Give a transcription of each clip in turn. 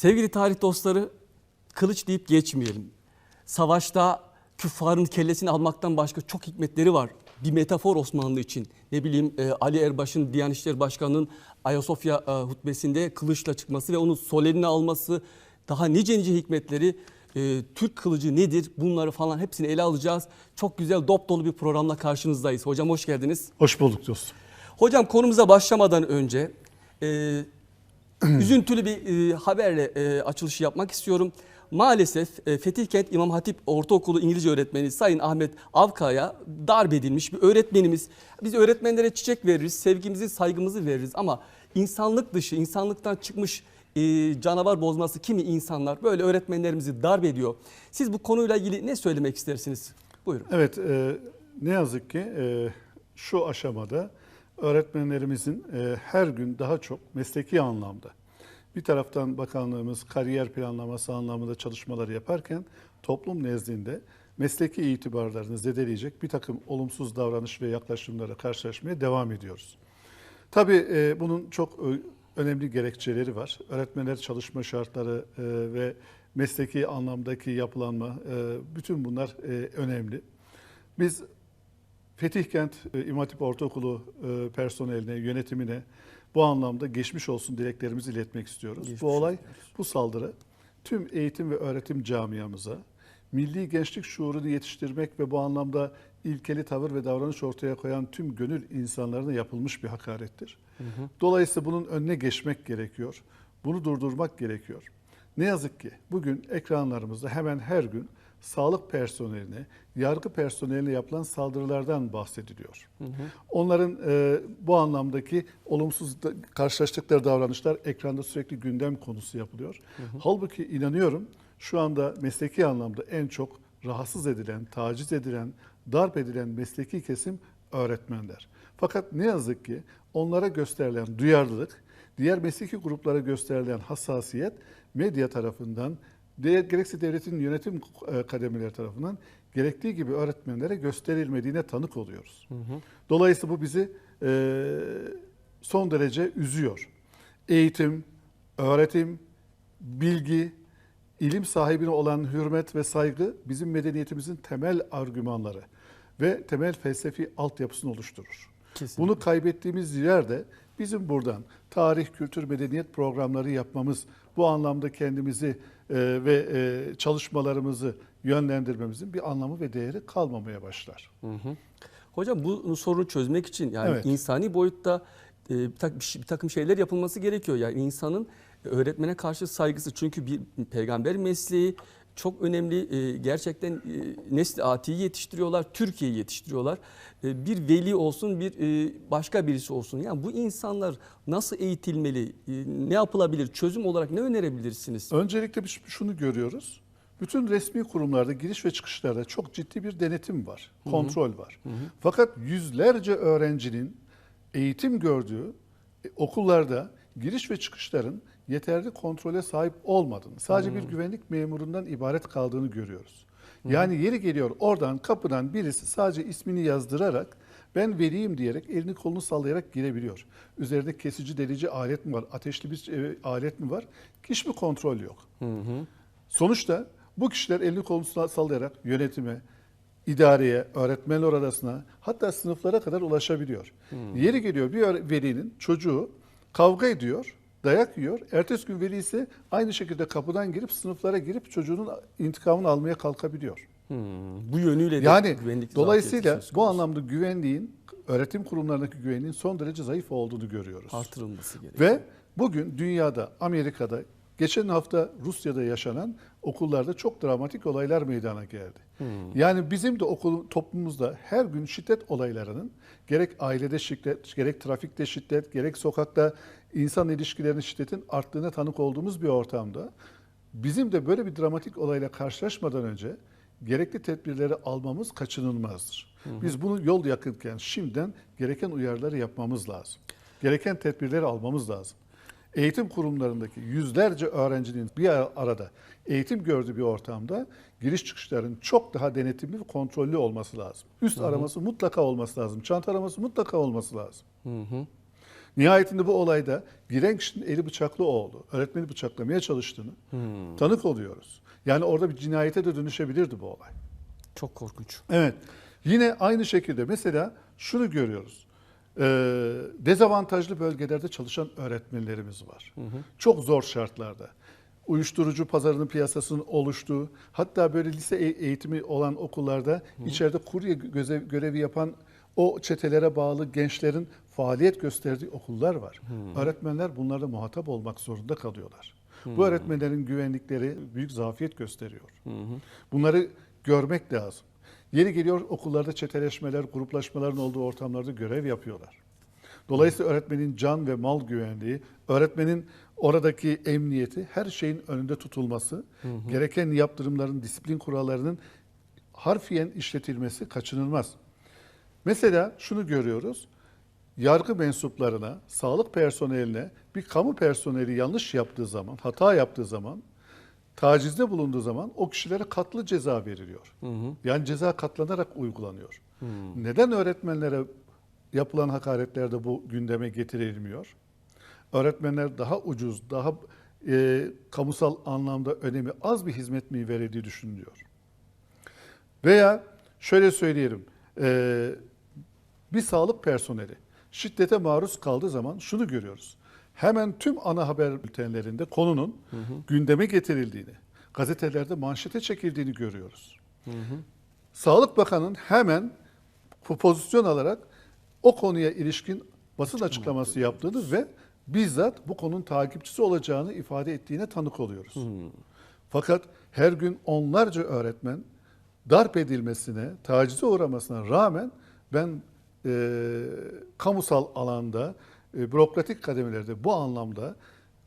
Sevgili tarih dostları, kılıç deyip geçmeyelim. Savaşta küffarın kellesini almaktan başka çok hikmetleri var. Bir metafor Osmanlı için. Ne bileyim e, Ali Erbaş'ın Diyanet İşleri Başkanı'nın Ayasofya e, hutbesinde kılıçla çıkması ve onun sol eline alması. Daha nice nice hikmetleri. e, Türk kılıcı nedir bunları falan hepsini ele alacağız. Çok güzel dop dolu bir programla karşınızdayız. Hocam hoş geldiniz. Hoş bulduk dostum. Hocam konumuza başlamadan önce e, üzüntülü bir e, haberle e, açılışı yapmak istiyorum. Maalesef e, Fetihkent İmam Hatip Ortaokulu İngilizce öğretmeni Sayın Ahmet Avkaya darp edilmiş bir öğretmenimiz. Biz öğretmenlere çiçek veririz, sevgimizi, saygımızı veririz ama insanlık dışı, insanlıktan çıkmış e, canavar bozması kimi insanlar böyle öğretmenlerimizi darp ediyor. Siz bu konuyla ilgili ne söylemek istersiniz? Buyurun. Evet, e, ne yazık ki e, şu aşamada öğretmenlerimizin e, her gün daha çok mesleki anlamda bir taraftan bakanlığımız kariyer planlaması anlamında çalışmaları yaparken toplum nezdinde mesleki itibarlarını zedeleyecek bir takım olumsuz davranış ve yaklaşımlara karşılaşmaya devam ediyoruz. Tabii e, bunun çok önemli gerekçeleri var. Öğretmenler çalışma şartları e, ve mesleki anlamdaki yapılanma, e, bütün bunlar e, önemli. Biz Fetihkent e, İmam Hatip Ortaokulu e, personeline, yönetimine bu anlamda geçmiş olsun dileklerimizi iletmek istiyoruz. Geçmiş bu olay, bu saldırı tüm eğitim ve öğretim camiamıza, milli gençlik şuurunu yetiştirmek ve bu anlamda ilkeli tavır ve davranış ortaya koyan tüm gönül insanlarına yapılmış bir hakarettir. Dolayısıyla bunun önüne geçmek gerekiyor. Bunu durdurmak gerekiyor. Ne yazık ki bugün ekranlarımızda hemen her gün sağlık personeline, yargı personeline yapılan saldırılardan bahsediliyor. Onların e, bu anlamdaki olumsuz da- karşılaştıkları davranışlar ekranda sürekli gündem konusu yapılıyor. Halbuki inanıyorum şu anda mesleki anlamda en çok rahatsız edilen, taciz edilen, darp edilen mesleki kesim öğretmenler. Fakat ne yazık ki onlara gösterilen duyarlılık, diğer mesleki gruplara gösterilen hassasiyet medya tarafından, gerekse devletin yönetim e, kademeleri tarafından gerektiği gibi öğretmenlere gösterilmediğine tanık oluyoruz. Dolayısıyla bu bizi e, son derece üzüyor. Eğitim, öğretim, bilgi, ilim sahibine olan hürmet ve saygı bizim medeniyetimizin temel argümanları ve temel felsefi altyapısını oluşturur. Kesinlikle. Bunu kaybettiğimiz yerde bizim buradan tarih, kültür, medeniyet programları yapmamız, bu anlamda kendimizi ve e, çalışmalarımızı yönlendirmemizin bir anlamı ve değeri kalmamaya başlar. Hocam bu sorunu çözmek için yani Evet. insani boyutta e, bir, tak- bir takım şeyler yapılması gerekiyor. Yani insanın öğretmene karşı saygısı çünkü bir peygamber mesleği çok önemli. E, Gerçekten e, nesli atiyi yetiştiriyorlar, Türkiye'yi yetiştiriyorlar. E, Bir veli olsun, bir e, başka birisi olsun. Yani bu insanlar nasıl eğitilmeli, e, ne yapılabilir, çözüm olarak ne önerebilirsiniz? Öncelikle biz şunu görüyoruz. Bütün resmi kurumlarda giriş ve çıkışlarda çok ciddi bir denetim var, kontrol var. Fakat yüzlerce öğrencinin eğitim gördüğü e, okullarda giriş ve çıkışların yeterli kontrole sahip olmadığını, sadece bir güvenlik memurundan ibaret kaldığını görüyoruz. Yani yeri geliyor oradan kapıdan birisi sadece ismini yazdırarak ben veliyim diyerek elini kolunu sallayarak girebiliyor. Üzerinde kesici delici alet mi var, ateşli bir e, alet mi var? Hiçbir kontrol yok. Sonuçta bu kişiler elini kolunu sallayarak yönetime, idareye, öğretmenler odasına hatta sınıflara kadar ulaşabiliyor. Yeri geliyor bir velinin çocuğu kavga ediyor, dayak yiyor. Ertesi gün veli ise aynı şekilde kapıdan girip sınıflara girip çocuğunun intikamını almaya kalkabiliyor. Hmm, bu yönüyle de Yani güvenlik dolayısıyla bu anlamda güvenliğin, öğretim kurumlarındaki güvenliğin son derece zayıf olduğunu görüyoruz. artırılması gerekiyor. Ve bugün dünyada, Amerika'da, geçen hafta Rusya'da yaşanan okullarda çok dramatik olaylar meydana geldi. Yani bizim de okul toplumumuzda her gün şiddet olaylarının gerek ailede şiddet, gerek trafikte şiddet, gerek sokakta insan ilişkilerinin şiddetin arttığına tanık olduğumuz bir ortamda bizim de böyle bir dramatik olayla karşılaşmadan önce gerekli tedbirleri almamız kaçınılmazdır. Biz bunu yol yakınken şimdiden gereken uyarıları yapmamız lazım. Gereken tedbirleri almamız lazım. Eğitim kurumlarındaki yüzlerce öğrencinin bir arada eğitim gördüğü bir ortamda giriş çıkışların çok daha denetimli ve kontrollü olması lazım. Üst araması mutlaka olması lazım. Çanta araması mutlaka olması lazım. Nihayetinde bu olayda giren kişinin eli bıçaklı oldu. Öğretmeni bıçaklamaya çalıştığını tanık oluyoruz. Yani orada bir cinayete de dönüşebilirdi bu olay. Çok korkunç. Evet. Yine aynı şekilde mesela şunu görüyoruz. Ee, dezavantajlı bölgelerde çalışan öğretmenlerimiz var. Çok zor şartlarda. Uyuşturucu pazarının piyasasının oluştuğu, hatta böyle lise e- eğitimi olan okullarda içeride kurye görevi yapan o çetelere bağlı gençlerin faaliyet gösterdiği okullar var. Öğretmenler bunlarla muhatap olmak zorunda kalıyorlar. Bu öğretmenlerin güvenlikleri büyük zafiyet gösteriyor. Bunları görmek lazım. Yeri geliyor okullarda çeteleşmeler, gruplaşmaların olduğu ortamlarda görev yapıyorlar. Dolayısıyla öğretmenin can ve mal güvenliği, öğretmenin oradaki emniyeti, her şeyin önünde tutulması, gereken yaptırımların, disiplin kurallarının harfiyen işletilmesi kaçınılmaz. Mesela şunu görüyoruz. Yargı mensuplarına, sağlık personeline bir kamu personeli yanlış yaptığı zaman, hata yaptığı zaman, tacizde bulunduğu zaman o kişilere katlı ceza veriliyor. Yani ceza katlanarak uygulanıyor. Neden öğretmenlere yapılan hakaretlerde bu gündeme getirilmiyor? Öğretmenler daha ucuz, daha e, kamusal anlamda önemi az bir hizmet mi verildiği düşünülüyor. Veya şöyle söyleyelim, e, bir sağlık personeli şiddete maruz kaldığı zaman şunu görüyoruz. Hemen tüm ana haber bültenlerinde konunun gündeme getirildiğini, gazetelerde manşete çekildiğini görüyoruz. Sağlık Bakanı'nın hemen pozisyon alarak o konuya ilişkin basın açıklaması yaptığını ve bizzat bu konunun takipçisi olacağını ifade ettiğine tanık oluyoruz. Fakat her gün onlarca öğretmen darp edilmesine, tacize uğramasına rağmen ben e, kamusal alanda, e, bürokratik kademelerde bu anlamda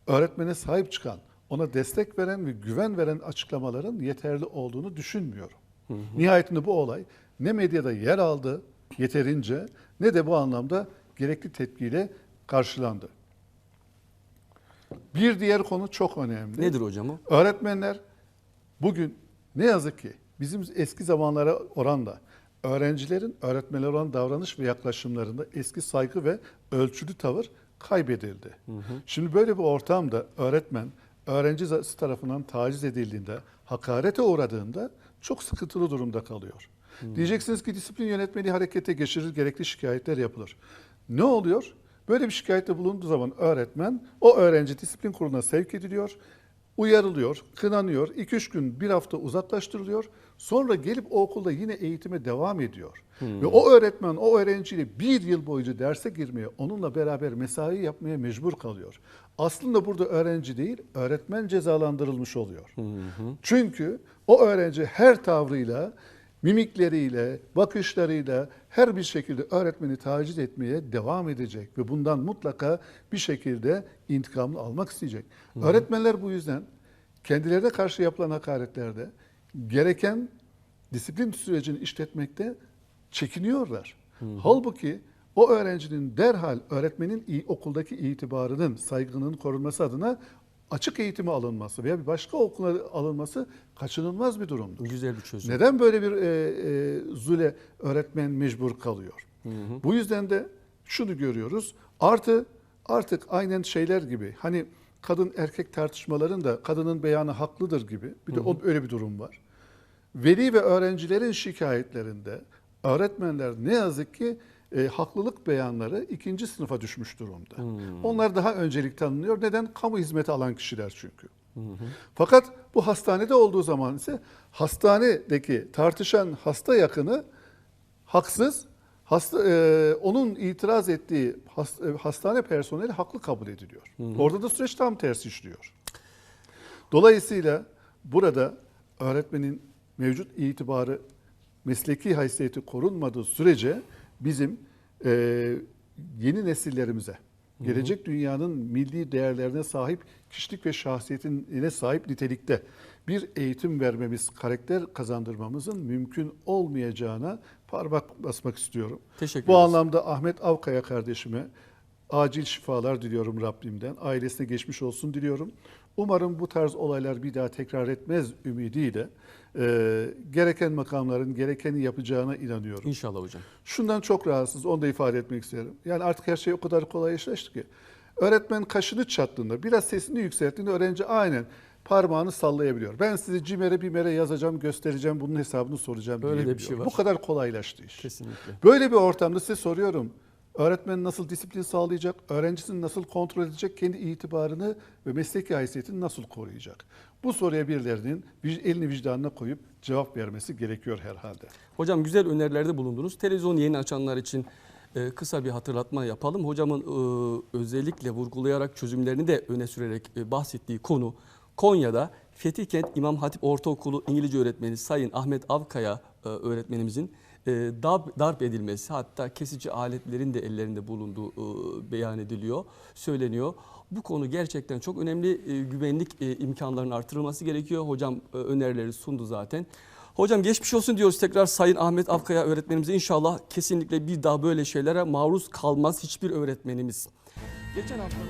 öğretmene sahip çıkan, ona destek veren ve güven veren açıklamaların yeterli olduğunu düşünmüyorum. Nihayetinde bu olay ne medyada yer aldı yeterince ne de bu anlamda gerekli tepkiyle karşılandı. Bir diğer konu çok önemli. Nedir hocam o? Öğretmenler bugün ne yazık ki bizim eski zamanlara oranla öğrencilerin öğretmenlere olan davranış ve yaklaşımlarında eski saygı ve ölçülü tavır kaybedildi. Şimdi böyle bir ortamda öğretmen öğrenci tarafından taciz edildiğinde, hakarete uğradığında çok sıkıntılı durumda kalıyor. Diyeceksiniz ki disiplin yönetmeliği harekete geçirir, gerekli şikayetler yapılır. Ne oluyor? Böyle bir şikayette bulunduğu zaman öğretmen o öğrenci disiplin kuruluna sevk ediliyor, uyarılıyor, kınanıyor, 2-3 gün bir hafta uzaklaştırılıyor. Sonra gelip o okulda yine eğitime devam ediyor. Ve o öğretmen o öğrenciyle bir yıl boyunca derse girmeye, onunla beraber mesai yapmaya mecbur kalıyor. Aslında burada öğrenci değil, öğretmen cezalandırılmış oluyor. Çünkü o öğrenci her tavrıyla, mimikleriyle, bakışlarıyla her bir şekilde öğretmeni taciz etmeye devam edecek ve bundan mutlaka bir şekilde intikamını almak isteyecek. Öğretmenler bu yüzden kendilerine karşı yapılan hakaretlerde gereken disiplin sürecini işletmekte çekiniyorlar. Halbuki o öğrencinin derhal öğretmenin i- okuldaki itibarının, saygının korunması adına açık eğitime alınması veya bir başka okula alınması kaçınılmaz bir durumdur. Güzel bir çözüm. Neden böyle bir e, e, zule öğretmen mecbur kalıyor? Bu yüzden de şunu görüyoruz. Artı artık aynen şeyler gibi hani kadın erkek tartışmalarında kadının beyanı haklıdır gibi bir de o öyle bir durum var. Veli ve öğrencilerin şikayetlerinde öğretmenler ne yazık ki e, haklılık beyanları ikinci sınıfa düşmüş durumda. Onlar daha öncelik tanınıyor. Neden? Kamu hizmeti alan kişiler çünkü. Fakat bu hastanede olduğu zaman ise hastanedeki tartışan hasta yakını haksız, hasta, e, onun itiraz ettiği has- e, hastane personeli haklı kabul ediliyor. Orada da süreç tam tersi işliyor. Dolayısıyla burada öğretmenin mevcut itibarı, mesleki haysiyeti korunmadığı sürece bizim e, yeni nesillerimize, gelecek dünyanın milli değerlerine sahip kişilik ve şahsiyetine sahip nitelikte bir eğitim vermemiz, karakter kazandırmamızın mümkün olmayacağına parmak basmak istiyorum. Teşekkür Bu anlamda Ahmet Avkaya kardeşime acil şifalar diliyorum Rabbimden. Ailesine geçmiş olsun diliyorum. Umarım bu tarz olaylar bir daha tekrar etmez ümidiyle e, gereken makamların gerekeni yapacağına inanıyorum. İnşallah hocam. Şundan çok rahatsız, onu da ifade etmek isterim. Yani artık her şey o kadar kolaylaştı ki. Öğretmen kaşını çattığında, biraz sesini yükselttiğinde öğrenci aynen parmağını sallayabiliyor. Ben size cimere bimere yazacağım, göstereceğim, bunun hesabını soracağım Öyle de bir şey var. Bu kadar kolaylaştı iş. Kesinlikle. Böyle bir ortamda size soruyorum. Öğretmen nasıl disiplin sağlayacak? Öğrencisini nasıl kontrol edecek? Kendi itibarını ve mesleki haysiyetini nasıl koruyacak? Bu soruya birilerinin elini vicdanına koyup cevap vermesi gerekiyor herhalde. Hocam güzel önerilerde bulundunuz. Televizyon yeni açanlar için e, kısa bir hatırlatma yapalım. Hocamın e, özellikle vurgulayarak çözümlerini de öne sürerek e, bahsettiği konu Konya'da Fethiykent İmam Hatip Ortaokulu İngilizce öğretmeni Sayın Ahmet Avkaya öğretmenimizin darp, darp edilmesi hatta kesici aletlerin de ellerinde bulunduğu e, beyan ediliyor, söyleniyor. Bu konu gerçekten çok önemli. E, güvenlik e, imkanlarının artırılması gerekiyor. Hocam önerileri sundu zaten. Hocam geçmiş olsun diyoruz tekrar Sayın Ahmet Afkaya öğretmenimize. İnşallah kesinlikle bir daha böyle şeylere maruz kalmaz hiçbir öğretmenimiz. Geçen haftanın